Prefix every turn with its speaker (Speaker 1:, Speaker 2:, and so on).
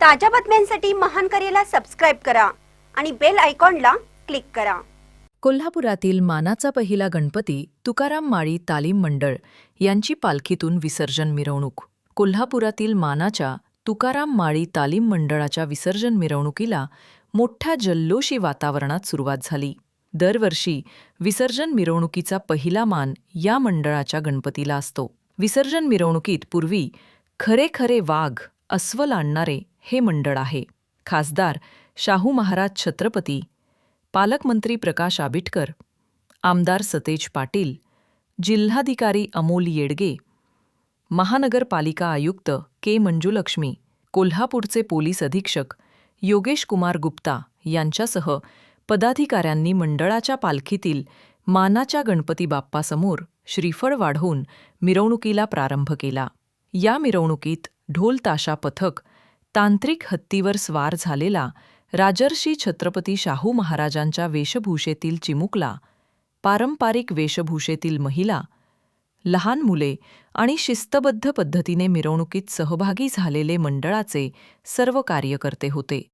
Speaker 1: ताज्या बातम्यांसाठी महान करेला सबस्क्राईब करा आणि बेल आयकॉनला क्लिक करा.
Speaker 2: कोल्हापुरातील मानाचा पहिला गणपती तुकाराम माळी तालीम मंडळ यांची पालखीतून विसर्जन मिरवणूक. कोल्हापुरातील मानाच्या तुकाराम माळी तालीम मंडळाच्या विसर्जन मिरवणुकीला मोठ्या जल्लोषी वातावरणात सुरुवात झाली. दरवर्षी विसर्जन मिरवणुकीचा पहिला मान या मंडळाच्या गणपतीला असतो. विसर्जन मिरवणुकीत पूर्वी खरे खरे वाघ अस्वल आणणारे हे मंडळ आहे. खासदार शाहू महाराज छत्रपती पालकमंत्री प्रकाश आबिटकर आमदार सतेज पाटील जिल्हाधिकारी अमोल येडगे महानगरपालिका आयुक्त के मंजुलक्ष्मी कोल्हापूरचे पोलीस अधीक्षक योगेश कुमार गुप्ता यांच्यासह पदाधिकाऱ्यांनी मंडळाच्या पालखीतील मानाच्या गणपती बाप्पासमोर श्रीफळ वाढवून मिरवणुकीला प्रारंभ केला. या मिरवणुकीत ढोल ताशा पथक तांत्रिक हत्तीवर स्वार झालेला राजर्षी छत्रपती शाहू महाराजांच्या वेशभूषेतील चिमुकला पारंपारिक वेशभूषेतील महिला लहान मुले आणि शिस्तबद्ध पद्धतीने मिरवणुकीत सहभागी झालेले मंडळाचे सर्व कार्यकर्ते होते.